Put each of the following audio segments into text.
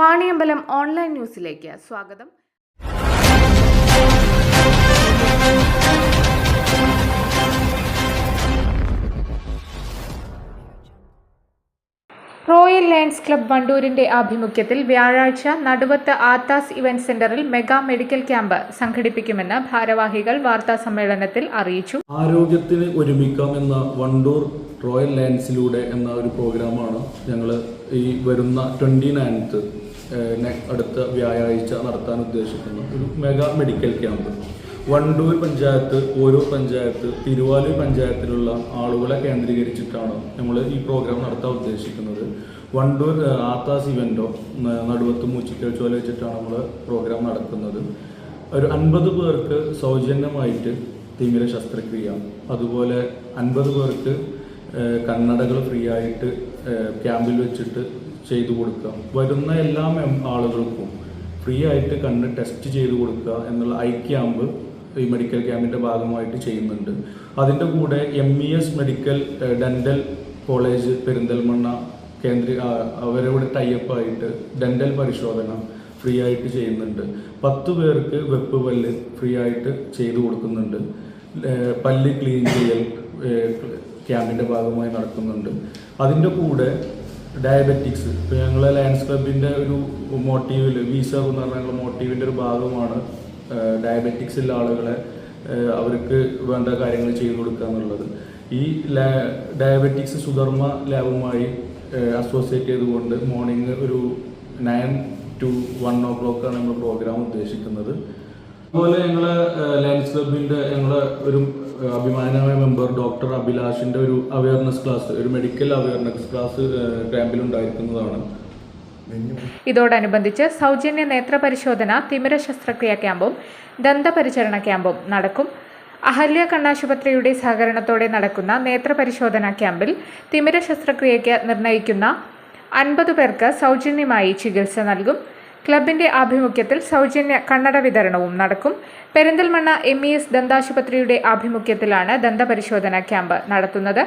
Vaniyambalam online ന്യൂസിലേക്ക് സ്വാഗതം. Royal lions club വണ്ടൂരിന്റെ ആഭിമുഖ്യത്തിൽ വ്യാഴാഴ്ച നടുവത്ത് ആത്താസ് ഇവന്റ് സെന്ററിൽ മെഗാ മെഡിക്കൽ ക്യാമ്പ് സംഘടിപ്പിക്കുമെന്ന് ഭാരവാഹികൾ വാർത്താ സമ്മേളനത്തിൽ അറിയിച്ചു. ആരോഗ്യത്തിന് ഒരുമിക്കാം എന്ന വണ്ടൂർ റോയൽ ലയൻസിലൂടെ എന്ന ഒരു പ്രോഗ്രാമാണ് ഞങ്ങൾ ഈ വരുന്ന ട്വന്റി നയൻത്ത് അടുത്ത വ്യാഴാഴ്ച നടത്താൻ ഉദ്ദേശിക്കുന്ന ഒരു mega medical camp. Wandoor panchayat ഓരോ പഞ്ചായത്ത് തിരുവാലൂർ പഞ്ചായത്തിലുള്ള ആളുകളെ കേന്ദ്രീകരിച്ചിട്ടാണ് നമ്മൾ ഈ പ്രോഗ്രാം നടത്താൻ ഉദ്ദേശിക്കുന്നത്. വണ്ടൂർ ആത്താസ് ഇവന്റോ നടുവത്ത് മൂച്ചിക്കൽ ചോല വെച്ചിട്ടാണ് നമ്മൾ പ്രോഗ്രാം നടക്കുന്നത് ഒരു അൻപത് പേർക്ക് സൗജന്യമായിട്ട് തിമിര ശസ്ത്രക്രിയ അതുപോലെ അൻപത് പേർക്ക് കണ്ണടകൾ ഫ്രീ ആയിട്ട് ക്യാമ്പിൽ വെച്ചിട്ട് ചെയ്തു കൊടുക്കുക. വരുന്ന എല്ലാ ആളുകൾക്കും ഫ്രീ ആയിട്ട് കണ്ണ് ടെസ്റ്റ് ചെയ്ത് കൊടുക്കുക എന്നുള്ള ഐ ക്യാമ്പ് ഈ മെഡിക്കൽ ക്യാമ്പിന്റെ ഭാഗമായിട്ട് ചെയ്യുന്നുണ്ട്. അതിന്റെ കൂടെ M E S medical dental college Perinthalmanna കേന്ദ്ര അവരോട് ടൈപ്പ് ആയിട്ട് ഡെന്റൽ പരിശോധന ഫ്രീ ആയിട്ട് ചെയ്യുന്നുണ്ട്. പത്ത് പേർക്ക് വെപ്പ് പല്ല് ഫ്രീ ആയിട്ട് ചെയ്തു കൊടുക്കുന്നുണ്ട്. പല്ല് ക്ലീൻ ചെയ്യൽ ക്യാമ്പിന്റെ ഭാഗമായി നടക്കുന്നുണ്ട്. അതിന്റെ കൂടെ ഡയബറ്റിക്സ് ഇപ്പോൾ ഞങ്ങൾ ലയൺസ് ക്ലബിന്റെ ഒരു മോട്ടീവിൽ വിസ എന്ന് പറഞ്ഞ മോട്ടീവിന്റെ ഒരു ഭാഗമാണ് ഡയബറ്റിക്സ് ഉള്ള ആളുകളെ അവർക്ക് വേണ്ട കാര്യങ്ങൾ ചെയ്തു കൊടുക്കുക എന്നുള്ളത്. ഈ ലാ- ഡയബറ്റിക്സ് സുധർമ്മ ലാബുമായി അസോസിയേറ്റ് ചെയ്തുകൊണ്ട് മോർണിംഗ് ഒരു നയൻ ടു വൺ ഓ ക്ലോക്കാണ് നമ്മൾ പ്രോഗ്രാം ഉദ്ദേശിക്കുന്നത്. അതുപോലെ ഞങ്ങളെ ലയൻസ് ക്ലബിന്റെ ഞങ്ങളുടെ ഒരു അഭിമാനമായ മെമ്പർ ഡോക്ടർ അഭിലാഷിന്റെ ഒരു അവയർനെസ് ക്ലാസ് ഒരു മെഡിക്കൽ അവയർനെസ് ക്ലാസ് ക്യാമ്പിൽ ഉണ്ടായിരിക്കുന്നതാണ്. ഇതോടനുബന്ധിച്ച് സൗജന്യ നേത്രപരിശോധന തിമിര ശസ്ത്രക്രിയ ക്യാമ്പും ദന്തപരിചരണ ക്യാമ്പും നടക്കും. അഹല്യ കണ്ണാശുപത്രിയുടെ സഹകരണത്തോടെ നടക്കുന്ന നേത്രപരിശോധന ക്യാമ്പിൽ തിമിര ശസ്ത്രക്രിയയ്ക്ക് നിർണയിക്കുന്ന അൻപത് പേർക്ക് സൗജന്യമായി ചികിത്സ നൽകും. ക്ലബിന്റെ ആഭിമുഖ്യത്തിൽ സൗജന്യ കണ്ണട വിതരണവും നടക്കും. പെരിന്തൽമണ്ണ എം ഇ എസ് ദന്താശുപത്രിയുടെ ആഭിമുഖ്യത്തിലാണ് ദന്തപരിശോധന ക്യാമ്പ് നടത്തുന്നത്.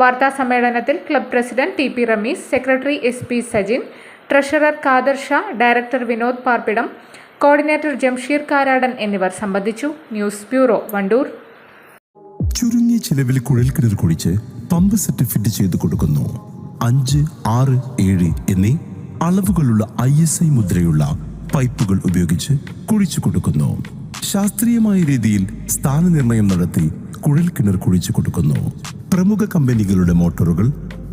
വാർത്താ സമ്മേളനത്തിൽ club president T P Rameez secretary S P Sajin treasurer Khader Shah director Vinod പാർപ്പിടം കോർഡിനേറ്റർ ജംഷീർ കാരാടൻ എന്നിവർ സംബന്ധിച്ചു. News bureau Wandoor. ചുരുങ്ങിയ ചിലവിൽ കുഴൽ കിണർ കുഴിച്ച് പമ്പ് സെറ്റ് ഫിറ്റ് ചെയ്ത് കൊടുക്കുന്നു. അഞ്ച് ആറ് ഏഴ് എന്നീ അളവുകളുള്ള ഐ എസ് ഐ മുദ്രയുള്ള പൈപ്പുകൾ ഉപയോഗിച്ച് കുഴിച്ചു കൊടുക്കുന്നു. ശാസ്ത്രീയമായ രീതിയിൽ സ്ഥാനനിർണയം നടത്തി കുഴൽ കിണർ കുഴിച്ചു കൊടുക്കുന്നു. പ്രമുഖ കമ്പനികളുടെ മോട്ടോറുകൾ